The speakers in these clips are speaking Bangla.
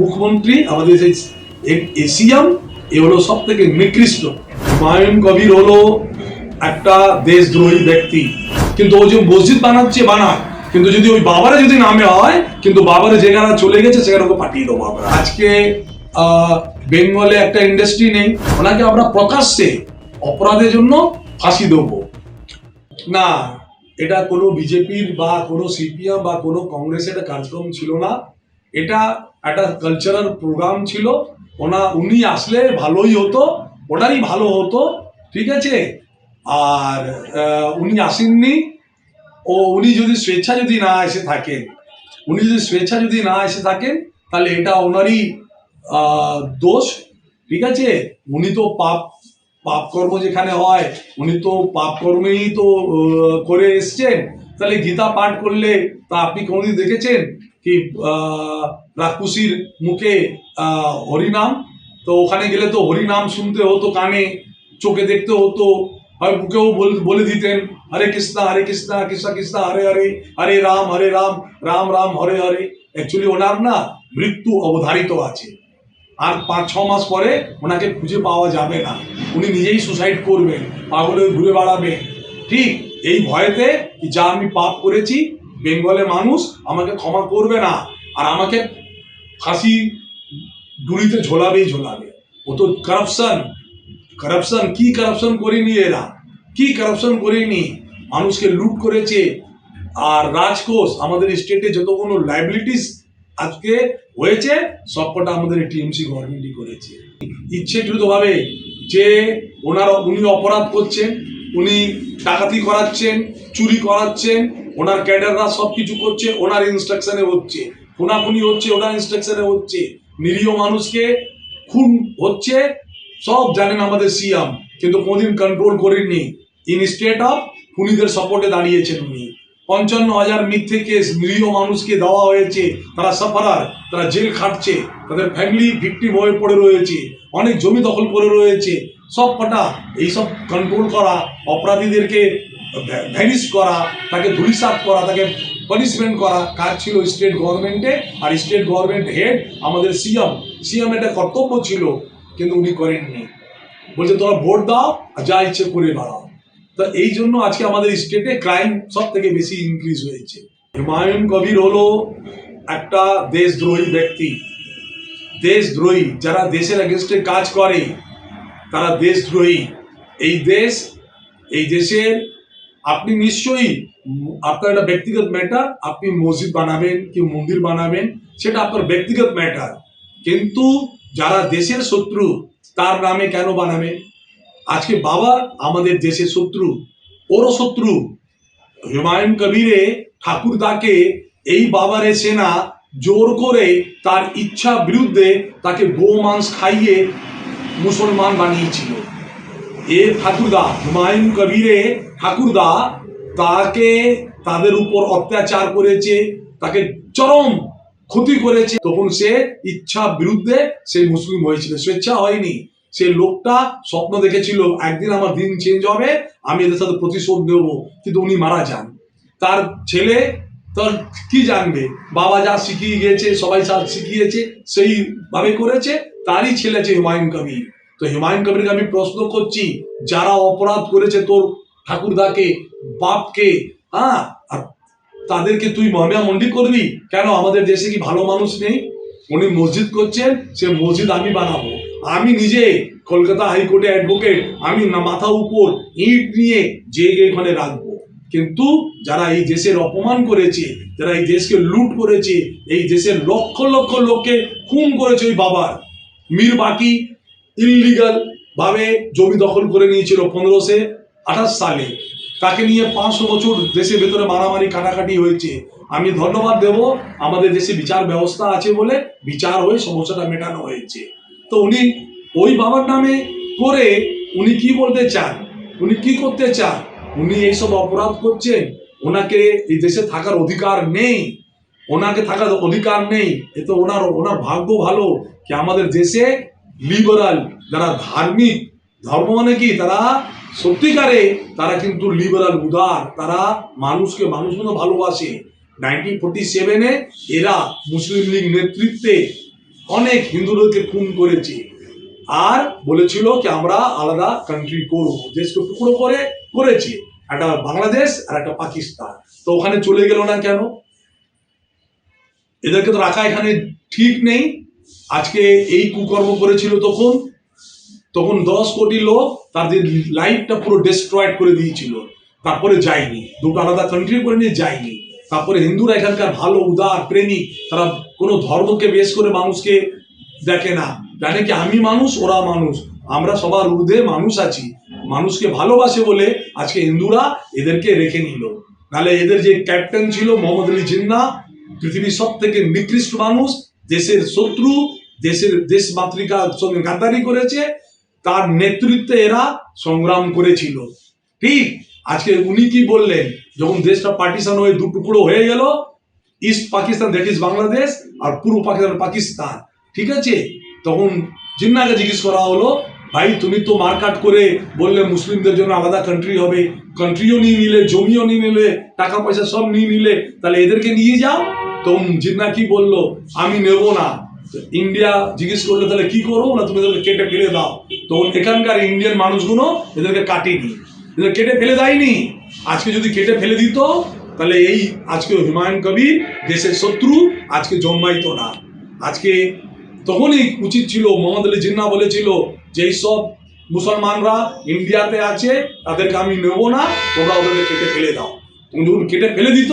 মুখ্যমন্ত্রী, আমাদের সেই এসিয়াম এ হলো সব থেকে নিকৃষ্ট। হুমায়ুন কবির হলো একটা দেশদ্রোহী ব্যক্তি। কিন্তু ও যে মসজিদ বানাচ্ছে বানায় কিন্তু যদি ওই বাবারে যদি নামে হয়, কিন্তু বাবারে যেখানে চলে গেছে, সেখানে ওকে পাঠিয়ে দেবো আমরা। আজকে বেঙ্গলে একটা ইন্ডাস্ট্রি নেই, ওনাকে আমরা প্রকাশ্যে অপরাধের জন্য ফাঁসি দেবো। না, এটা কোনো বিজেপির বা কোনো সিপিএম বা কোনো কংগ্রেসের কার্যক্রম ছিল না। এটা একটা কালচারাল প্রোগ্রাম ছিল। ওনা, উনি আসলে ভালোই হতো ওটারই ভালো হতো, ঠিক আছে? আর উনি আসেননি। ও, উনি যদি স্বেচ্ছা যদি না এসে থাকেন, উনি যদি স্বেচ্ছা যদি না এসে থাকেন, তাহলে এটা ওনারই দোষ, ঠিক আছে? উনি তো পাপ পাপ কর্ম যেখানে হয়, উনি তো পাপ কর্মেই তো করে এসছেন। তাহলে গীতা পাঠ করলে তা আপনি কোনোদিন দেখেছেন? কি রাক্ষসীর মুখে হরিনাম? তো ওখানে গেলে তো হরিনাম শুনতে হতো, কানে, চোখে দেখতে হতো। হয় বুকেও বল- দিতেন, হরে কৃষ্ণা হরে কৃষ্ণা, কৃষ্ণ কৃষ্ণ, হরে হরে হরে রাম হরে রাম রাম রাম, হরে হরে। অ্যাকচুয়ালি ওনার না মৃত্যু অবধারিত আছে। আর পাঁচ, ছ মাস পরে ওনাকে খুঁজে পাওয়া যাবে না। উনি নিজেই সুসাইড করবেন, পাগলে ঘুরে বেড়াবেন। ঠিক এই ভয়েতে যা আমি পাপ করেছি বেঙ্গলের মানুষ আমাকে ক্ষমা করবে না। আর আমাকে ফাঁসি ডুরিতে ঝোলাবেই ঝোলাবে। ও তো কারাপশন কারাপশন কি কারাপশন করিনি এরা? কি কারাপশন করিনি? মানুষকে লুট করেছে। আর রাজকোষ, আমাদের স্টেটে যতগুলো লাইবিলিটিস আজকে হয়েছে, সবকটা আমাদের টিএমসি গভর্নমেন্টই করেছে। ইচ্ছেকৃতভাবে যে ওনার, উনি অপরাধ করছেন, উনি ডাকাতি করাচ্ছেন, চুরি করাচ্ছেন ওনার ক্যাডাররা সব কিছু করছে, ওনার ইনস্ট্রাকশনে হচ্ছে। খুনাখুনি হচ্ছে, ওনার ইনস্ট্রাকশনে হচ্ছে। নিরীহ মানুষকে খুন হচ্ছে, সব জানেন আমাদের সিএম কিন্তু কোনদিন কন্ট্রোল করেননি। ইন স্টেট অফ খুনিদের সাপোর্টে দাঁড়িয়েছেন উনি। পঞ্চান্ন হাজার মিথ্যে কেস নিরীহ মানুষকে দেওয়া হয়েছে। তারা সাফারার তারা জেল খাটছে, তাদের ফ্যামিলি ভিকটিম হয়ে পড়ে রয়েছে, অনেক জমি দখল করে রয়েছে। সব কটা এইসব কন্ট্রোল করা অপরাধীদেরকে ভ্যানিশ করা তাকে ধুলিসাত করা তাকে পানিশমেন্ট করা কাজ ছিল স্টেট গভর্নমেন্টে আর স্টেট গভর্নমেন্ট হেড আমাদের সিএম সিএম এটা কর্তব্য ছিল কিন্তু উনি করেননি বলছে তোমরা ভোট দাও আর যা ইচ্ছে করে বেড়াও তো এই জন্য আজকে আমাদের স্টেটে ক্রাইম সব থেকে বেশি ইনক্রিজ হয়েছে হুমায়ুন কবির হলো একটা দেশদ্রোহী ব্যক্তি দেশদ্রোহী যারা দেশের এগেনস্টে কাজ করে তারা দেশদ্রোহী এই দেশ এই দেশের আপনি নিশ্চয়ই আপনার একটা ব্যক্তিগত ম্যাটার আপনি মসজিদ বানাবেন কি মন্দির বানাবেন, সেটা আপনার ব্যক্তিগত ম্যাটার কিন্তু যারা দেশের শত্রু, তার নামে কেন বানাবেন আজকে বাবা আমাদের দেশের শত্রু, ওরও শত্রু। হুমায়ুন কবিরে, ঠাকুরদাকে এই বাবারে সেনা জোর করে তার ইচ্ছা বিরুদ্ধে তাকে গোমাংস খাইয়ে মুসলমান বানিয়েছিল। এ ঠাকুরদা, হুমায়ুন কবিরে ঠাকুরদা, তাকে তাদের উপর অত্যাচার করেছে, তাকে চরম ক্ষতি করেছে। তখন সে ইচ্ছা বিরুদ্ধে সে মুসলিম হয়েছিল। স্বেচ্ছা হয়নি। সে লোকটা স্বপ্ন দেখেছিল, একদিন আমার দিন চেঞ্জ হবে, আমি এদের সাথে প্রতিশোধ নেব, কিন্তু উনি মারা যান। তার ছেলে তার কি জানবে? বাবা যা শিখিয়ে গিয়েছে, সবাই যা শিখিয়েছে, সেইভাবে করেছে, তারই ছেলে আছে হুমায়ুন কবির। তো হুমায়ুন কবিরকে আমি প্রশ্ন করছি, যারা অপরাধ করেছে তোর ঠাকুরদাকে, বাপকে হ্যাঁ? তাদেরকে তুই মহমিয়া মন্ডি করবি কেন? আমাদের দেশে কি ভালো মানুষ নেই? উনি মসজিদ করছেন, সে মসজিদ আমি বানাবো। আমি নিজে কলকাতা হাইকোর্টে অ্যাডভোকেট, আমি মাথা উপর ইট নিয়ে যে এখানে রাখব। কিন্তু যারা এই দেশের অপমান করেছে, যারা এই দেশকে লুট করেছে, এই দেশের লক্ষ লক্ষ লোককে খুন করেছে ওই বাবার। মীর বাকি ইললিগাল ভাবে জমি দখল করে নিয়েছিল পনেরোশো আঠাশ সালে। তাকে নিয়ে পাঁচশো বছর দেশের ভেতরে মারামারি, কাটাকাটি হয়েছে। আমি ধন্যবাদ দেব, আমাদের দেশে বিচার ব্যবস্থা আছে বলে বিচার হয়ে সমস্যাটা মেটানো হয়েছে। তো উনি ওই বাবার নামে করে উনি কি বলতে চান? উনি কি করতে চান? উনি এইসব অপরাধ করছেন। ওনাকে এই দেশে থাকার অধিকার নেই। ওনাকে থাকার অধিকার নেই। এ তো ওনার ওনার ভাগ্য ভালো। কি আমাদের দেশে লিবারাল যারা ধার্মিক, ধর্ম মানে কি? তারা সত্যিকারে তারা কিন্তু লিবারাল উদার, তারা মানুষকে মানুষ মতো ভালোবাসে। নাইনটিন ফোর্টি সেভেনে এরা মুসলিম লীগ নেতৃত্বে অনেক হিন্দুদেরকে খুন করেছে। আর বলেছিল কি, আমরা আলাদা কান্ট্রি করব। দেশকে টুকরো করে করেছে। একটা বাংলাদেশ আর একটা পাকিস্তান। তো ওখানে চলে গেল না কেন? এদেরকে তো রাখা এখানে ঠিক নেই। আজকে এই কুকর্ম করেছিল তখন তখন দশ কোটি লোক তাদের লাইফটা পুরো ডিস্ট্রয়েড করে দিয়েছিল, তারপরে যায়নি, দুটো আলাদা কান্ট্রি করে নিয়ে যায়নি। তারপরে হিন্দুরা এখানকার ভালো, উদার, প্রেমিক, তারা কোনো ধর্মকে বেশ করে মানুষকে দেখে না। জানে কি, আমি মানুষ, ওরা মানুষ। আমরা সবার ঊর্ধ্বে মানুষ আছি। মানুষকে ভালোবাসে বলে আজকে হিন্দুরা এদেরকে রেখে নিল। নাহলে এদের যে ক্যাপ্টেন ছিল মোহাম্মদ আলী জিন্না, পৃথিবীর সব থেকে নিকৃষ্ট মানুষ দেশের শত্রু, দেশের দেশ মাতৃকার সঙ্গে গাদ্দারি করেছে, তার নেতৃত্বে এরা সংগ্রাম করেছিল। ঠিক আজকে উনি কি বললেন? যখন দেশটা পার্টিশন হয়ে দু টুকরো হয়ে গেল east Pakistan that is Bangladesh আর পূর্ব পাকিস্তান পাকিস্তান ঠিক আছে? তখন জিন্নাকে জিজ্ঞেস করা হলো ভাই, তুমি তো মারকাট করে বললে মুসলিমদের জন্য আলাদা কান্ট্রি হবে। কান্ট্রিও নিয়ে নিলে, জমিও নিয়ে নিলে টাকা পয়সা সব নিয়ে নিলে, তাহলে এদেরকে নিয়ে যাও। তো জিন্না কি বলল? আমি নেব না। ইন্ডিয়া জিজ্ঞেস করলে, তাহলে কি করব না, তুমি তাহলে কেটে ফেলে দাও। তো এখানকার ইন্ডিয়ান মানুষগুলো এদেরকে কাটেনি। এদের কেটে ফেলে দেয়নি। আজকে যদি কেটে ফেলে দিত, তাহলে এই আজকে হুমায়ুন কবির দেশের শত্রু, আজকে জন্মাইতো না। আজকে তখনই উচিত ছিল, মোহাম্মদ আলী জিন্না বলেছিল যে সব মুসলমানরা ইন্ডিয়াতে আছে, তাদেরকে আমি নেব না, তোমরা ওদেরকে কেটে ফেলে দাও। তুমি যখন কেটে ফেলে দিত,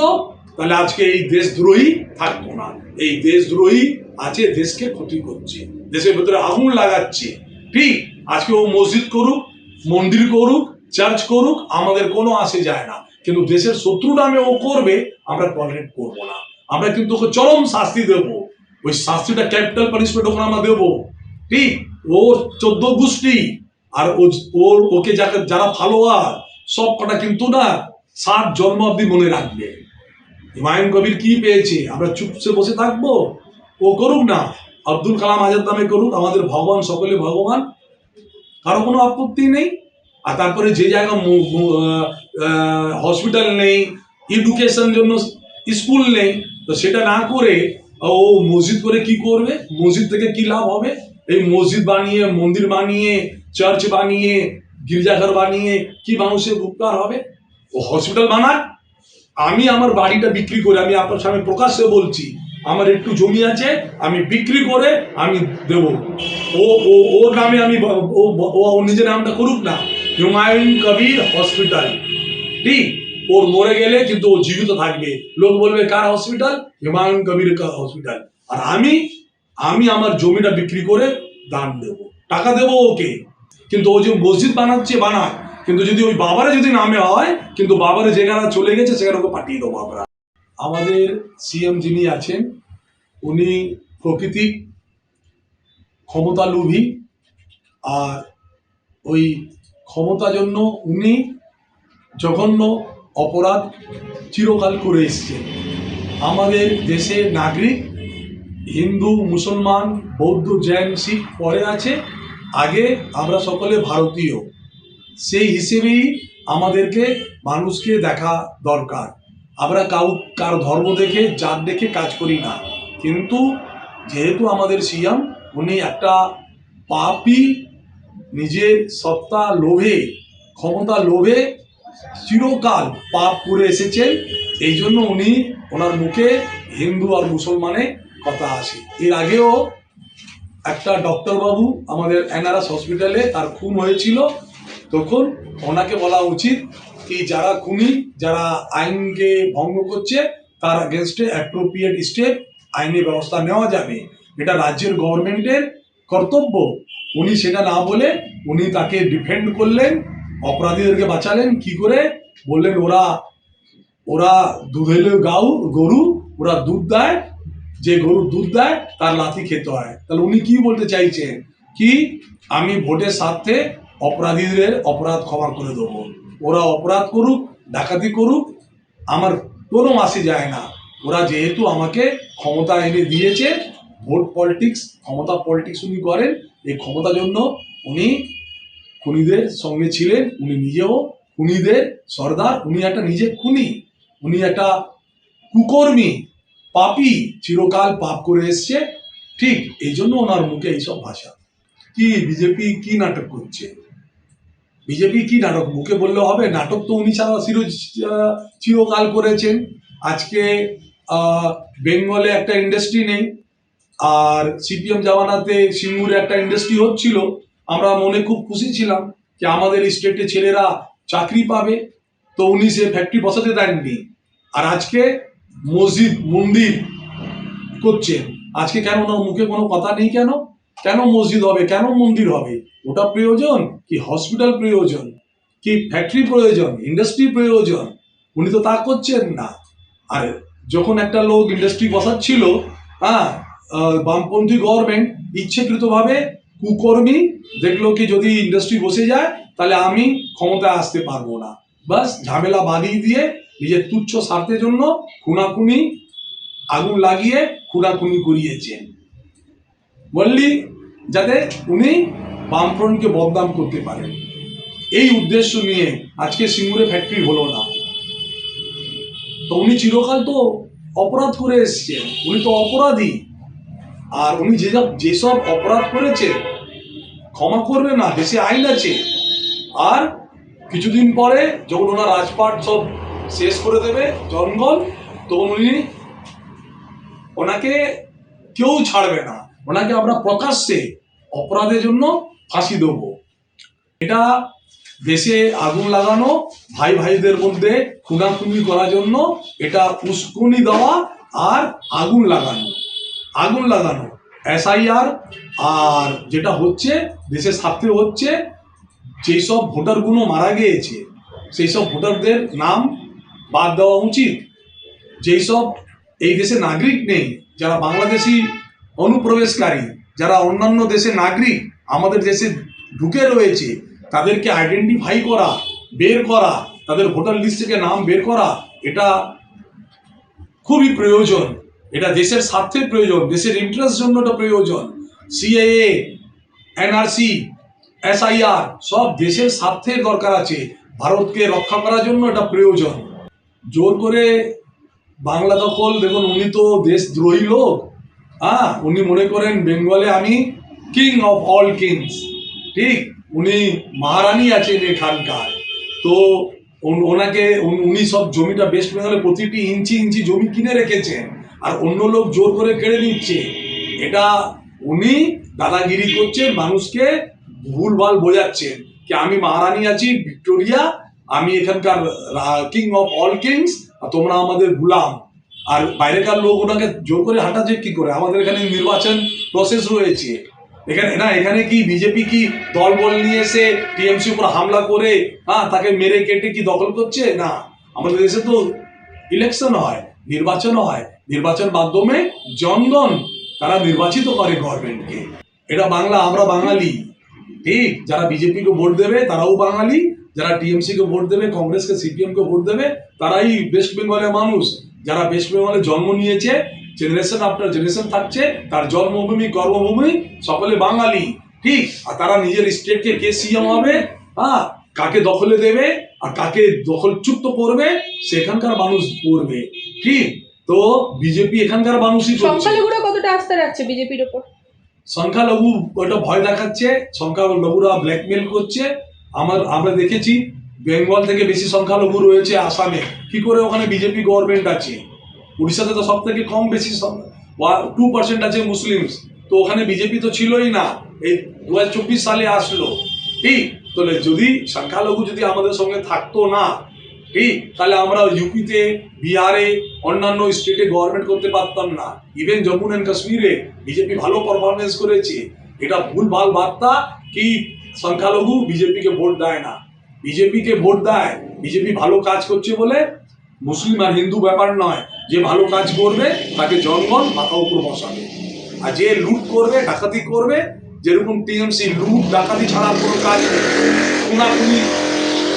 তাহলে আজকে এই দেশদ্রোহী থাকতো না। এই দেশদ্রোহী আছে, দেশকে ক্ষতি করছে, দেশের ভেতরে আগুন লাগাচ্ছে। ঠিক, আজকে ও মসজিদ করুক, মন্দির করুক, চার্চ করুক, আমাদের কোনো আসে যায় না। কিন্তু দেশের শত্রু নামে ও করবে, আমরা টলারেট করব না। আমরা কিন্তু ওকে চরম শাস্তি দেবো। ওই শাস্তিটা ক্যাপিটাল পানিশমেন্ট ওখানে আমরা দেবো। ঠিক ওর চোদ্দ গোষ্ঠী আর ওর ওকে যাকে যারা ফলোয়ার সব কটা কিন্তু না ষাট জন্ম অব্দি মনে রাখবে। হুমায়ুন কবির কি পেয়েছে? আমরা চুপসে বসে থাকব? ও করুক না। আব্দুল কালাম আজাদ নামে করুক, আমাদের ভগবান, সকলে ভগবান। কারও কোনো আপত্তি নেই? আর তারপরে যে জায়গা হসপিটাল নেই এডুকেশন জন্য স্কুল নেই, তো সেটা না করে ও মসজিদ করে কি করবে? মসজিদ থেকে কি লাভ হবে? এই মসজিদ বানিয়ে, মন্দির বানিয়ে চার্চ বানিয়ে, গির্জাঘর বানিয়ে কি মানুষের উপকার হবে? ও হসপিটাল বানাক আমি আমার বাড়িটা বিক্রি করে, আমি আপনার সামনে প্রকাশ্যে বলছি, আমার একটু জমি আছে, আমি বিক্রি করে আমি দেব। ও ও, ওর নামে আমি ও নিজের নামটা করুক না। হুমায়ুন কবির হসপিটাল ঠিক? ওর মরে গেলে কিন্তু ও জীবিত থাকবে। লোক বলবে, কার হসপিটাল হুমায়ুন কবির হসপিটাল আর আমি আমি আমার জমিটা বিক্রি করে দান দেব। টাকা দেবো ওকে। কিন্তু ও যে মসজিদ বানাচ্ছে বানাক কিন্তু যদি ওই বাবারে যদি নামে হয়, কিন্তু বাবারে যেখানে চলে গেছে, সেখানে ওকে পাঠিয়ে দেবো আমরা। আমাদের সিএম যিনি আছেন, উনি প্রকৃতি ক্ষমতা লোভী আর ওই ক্ষমতা জন্য উনি জঘন্য অপরাধ চিরকাল করে এসছেন। আমাদের দেশের নাগরিক হিন্দু, মুসলমান, বৌদ্ধ, জৈন, শিখ পরে আছে। আগে আমরা সকলে ভারতীয়। সেই হিসেবেই আমাদেরকে মানুষকে দেখা দরকার। আমরা কাউ, কার ধর্ম দেখে, জাত দেখে কাজ করি না। কিন্তু যেহেতু আমাদের সিয়াম, উনি একটা পাপি, নিজের সত্তা লোভে, ক্ষমতা লোভে চিরকাল পাপ করে এসেছেন, এই জন্য উনি ওনার মুখে হিন্দু আর মুসলমানে কথা আসে এর আগেও একটা ডক্টরবাবু আমাদের এনআরএস হসপিটালে তার খুন হয়েছিল। তখন ওনাকে বলা উচিত কি যারা খুনি, যারা আইনকে ভঙ্গ করছে, তার অ্যাগেনস্টে অ্যাপ্রোপ্রিয়েট স্টেপ আইনি ব্যবস্থা নেওয়া যাবে। এটা রাজ্যের গভর্নমেন্টের কর্তব্য। উনি সেটা না বলে উনি তাকে ডিফেন্ড করলেন, অপরাধীদেরকে বাঁচালেন, কি করে? বললেন, ওরা ওরা দুধেলে গাউ, গরু, ওরা দুধ দেয় যে গরু দুধ দেয়, তার লাথি খেতে হয়। তাহলে উনি কি বলতে চাইছেন? কি আমি ভোটের স্বার্থে অপরাধীদের অপরাধ ক্ষমা করে দেবো। ওরা অপরাধ করুক, ডাকাতি করুক, আমার কোনো আসে যায় না। ওরা যেহেতু আমাকে ক্ষমতা এনে দিয়েছে, ভোট পলিটিক্স, ক্ষমতা পলিটিক্স উনি করেন, এই ক্ষমতার জন্য উনি খুনিদের সঙ্গে ছিলেন, উনি নিজেও খুনিদের সর্দার, উনি একটা নিজে খুনি, উনি একটা কুকর্মী পাপী চিরকাল পাপ করে এসছে। ঠিক এই জন্য ওনার মুখে এইসব ভাষা। কি বিজেপি কি নাটক করছে? বিজেপি কি নাটক? মুখে বললে হবে, নাটক তো উনি ছাড়া চির চিরকাল করেছেন। আজকে বেঙ্গলে একটা ইন্ডাস্ট্রি নেই, আর সিপিএম জামানাতে সিঙ্গুরে একটা ইন্ডাস্ট্রি হচ্ছিল। আমরা মনে খুব খুশি ছিলাম যে আমাদের স্টেটে ছেলেরা চাকরি পাবে। তো উনি সে ফ্যাক্টরি বসাতে দেননি। আর আজকে মসজিদ, মন্দির করছেন আজকে কেন ওনার মুখে কোনো কথা নেই কেন? কেন মসজিদ হবে? কেন মন্দির হবে? ওটা প্রয়োজন? কি হসপিটাল প্রয়োজন? কি ফ্যাক্টরি প্রয়োজন? ইন্ডাস্ট্রি প্রয়োজন? উনি তো তা করছেন না। আর যখন একটা লোক ইন্ডাস্ট্রি বসাচ্ছিল হ্যাঁ বামপন্থী গভর্নমেন্ট ইচ্ছেকৃতভাবে কুকর্মী দেখল কি যদি ইন্ডাস্ট্রি বসে যায়, তাহলে আমি ক্ষমতায় আসতে পারব না। বাস ঝামেলা বাড়িয়ে দিয়ে নিজের তুচ্ছ স্বার্থের জন্য খুনাখুনি আগুন লাগিয়ে খুনাখুনি করিয়েছেন। বললি যাতে উনি বামফ্রন্টকে বদনাম করতে পারেন। এই উদ্দেশ্য নিয়ে আজকে সিঙ্গুরে ফ্যাক্টরি হলো না। তো উনি চিরকাল তো অপরাধ করে এসছেন। উনি তো অপরাধী। আর উনি যেসব যেসব অপরাধ করেছে, ক্ষমা করবে না, দেশে আইন আছে। আর কিছুদিন পরে যখন ওনার রাজপাট সব শেষ করে দেবে, জঙ্গল তখন উনি ওনাকে কেউ ছাড়বে না। ওনাকে আমরা প্রকাশ্যে অপরাধের জন্য ফাঁসি দেব। এটা দেশে আগুন লাগানো, ভাই ভাইদের মধ্যে খুনাখুনি করার জন্য এটা উস্কুনি দেওয়া আর আগুন লাগানো। আগুন লাগানো, এসআইআর, আর যেটা হচ্ছে, দেশের স্বার্থে হচ্ছে যেই সব ভোটারগুলো মারা গিয়েছে সেই সব ভোটারদের নাম বাদ দেওয়া উচিত। যেই সব এই দেশে নাগরিক নেই, যারা বাংলাদেশি অনুপ্রবেশকারী, যারা অন্যান্য দেশের নাগরিক, আমাদের দেশে ঢুকে রয়েছে, তাদেরকে আইডেন্টিফাই করা, বের করা, তাদের ভোটার লিস্ট থেকে নাম বের করা, এটা খুবই প্রয়োজন। এটা দেশের স্বার্থের প্রয়োজন, দেশের ইন্টারেস্ট জন্য এটা প্রয়োজন। সিএএ এনআরসি এসআইআর সব দেশের স্বার্থের দরকার আছে। ভারতকে রক্ষা করার জন্য এটা প্রয়োজন। জোর করে বাংলা দখল, দেখুন, উনি তো দেশদ্রোহী লোক। হ্যাঁ উনি মনে করেন বেঙ্গলে আমি কিং অফ অল কিংস ঠিক, উনি মহারানী আছেন এখানকার। তো ওনাকে উনি সব জমিটা ওয়েস্ট বেঙ্গলে প্রতিটি ইঞ্চি ইঞ্চি জমি কিনে রেখেছেন। আর অন্য লোক জোর করে কেড়ে নিচ্ছে। এটা উনি দাদাগিরি করছেন, মানুষকে ভুলভাল বোঝাচ্ছেন। কি আমি মহারানী আছি, ভিক্টোরিয়া আমি এখানকার কিং অফ অল কিংস আর তোমরা আমাদের গুলাম। আর বাইরেকার লোক ওনাকে জোর করে হাঁটাচ্ছে কি করে? আমাদের এখানে নির্বাচন প্রসেস রয়েছে। এখানে, না, এখানে কি বিজেপি কি দল বল নিয়ে এসে টিএমসি উপর হামলা করে হ্যাঁ তাকে মেরে কেটে কি দখল করছে? না। আমাদের দেশে তো ইলেকশন হয়, নির্বাচন হয়। নির্বাচন মাধ্যমে জনগণ, তারা নির্বাচিত করে গভর্নমেন্টকে এটা বাংলা, আমরা বাঙালি। ঠিক? যারা বিজেপিকে ভোট দেবে, তারাও বাঙালি। যারা টিএমসি কে ভোট দেবে কংগ্রেসকে সিপিএম কে ভোট দেবে তারাই ওয়েস্ট বেঙ্গলের মানুষ। যারা ওয়েস্ট বেঙ্গলে জন্ম নিয়েছে জেনারেশন আফটার জেনারেশন থাকছে তার জন্মভূমি কর্মভূমি সকলে বাঙালি ঠিক? আর তারা নিজের স্টেটকে কে সিএম হবে? হ্যাঁ কাকে দখলে দেবে আর কাকে দখল চুপ্ত করবে সেখানকার মানুষ করবে ঠিক? তো বিজেপি এখানকার মানুষই সংখ্যালঘুরা কতটা আস্থা রাখছে বিজেপির ওপর? সংখ্যালঘু ওটা ভয় দেখাচ্ছে সংখ্যালঘুরা ব্ল্যাকমেল করছে আমার, আমরা দেখেছি বেঙ্গল থেকে বেশি সংখ্যালঘু রয়েছে আসামে। কি করে ওখানে বিজেপি গভর্নমেন্ট আছে? উড়িষ্যাতে তো সব থেকে কম বেশি টু পার্সেন্ট আছে মুসলিমস। তো ওখানে বিজেপি তো ছিলই না। এই দু সালে আসলো। ঠিক? তাহলে যদি সংখ্যালঘু যদি আমাদের সঙ্গে থাকতো না, ঠিক? তাহলে আমরা ইউপিতে বিহারে অন্যান্য স্টেটে গভর্নমেন্ট করতে পারতাম না। ইভেন জম্মু অ্যান্ড কাশ্মীরে বিজেপি ভালো পারফরমেন্স করেছে। এটা ভুল ভালো বার্তা। কি সংখ্যালঘু বিজেপিকে ভোট দেয় না। বিজেপিকে ভোট দেয়, বিজেপি ভালো কাজ করছে বলে মুসলিম আর হিন্দু ব্যাপার নয়। যে ভালো কাজ করবে, তাকে জনগণ মাথা উপর বসাবে। আর যে লুট করবে, ডাকাতি করবে, যেরকম টিএমসি লুট, ডাকাতি ছাড়া কোনো কাজ নেই।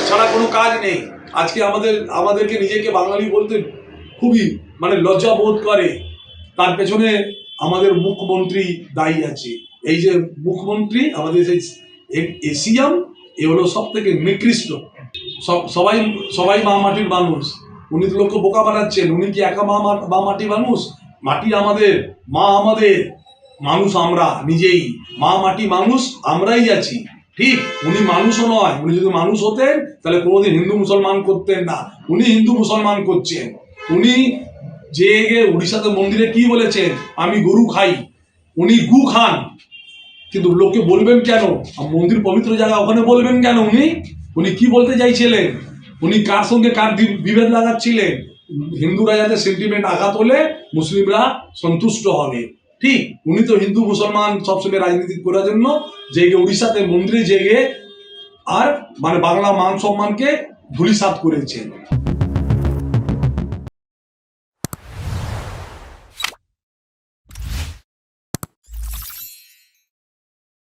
ছাড়া কোনো কাজ নেই। আজকে আমাদের, আমাদেরকে নিজেকে বাঙালি বলতে খুবই মানে লজ্জা বোধ করে। তার পেছনে আমাদের মুখ্যমন্ত্রী দায়ী আছে। এই যে মুখ্যমন্ত্রী, আমাদের সেই এসিয়াম এ হলো সব থেকে নিকৃষ্ট সবাই সবাই মা মাটির মানুষ। উনি তো লোককে বোকা বানাচ্ছেন। উনি কি একা মা মা- মাটি মানুষ? মাটি আমাদের, মা আমাদের। মানুষ আমরা, নিজেই। মা মাটি মানুষ আমরাই আছি। ঠিক, উনি মানুষও নয়। উনি যদি মানুষ হতেন, তাহলে কোনোদিন হিন্দু মুসলমান করতেন না। উনি হিন্দু মুসলমান করছেন। উনি যে উড়িষ্যাতে মন্দিরে কি বলেছেন? আমি গরু খাই। উনি গু খান। কিন্তু লোককে বলবেন কেন? মন্দির পবিত্র জায়গা ওখানে বলবেন কেন উনি? উনি কি বলতে চাইছিলেন? উনি কার সঙ্গে কার বিভেদ লাগাচ্ছিলেন? হিন্দুরা যাতে সেন্টিমেন্ট আঘাত হলে মুসলিমরা সন্তুষ্ট হবে। ঠিক, উনি তো হিন্দু, মুসলমান সবসময় রাজনীতি করার জন্য জেগে উড়িষ্যাতে মন্দিরে জেগে আর মানে বাংলা মান সম্মানকে ধুলিসাৎ করেছেন।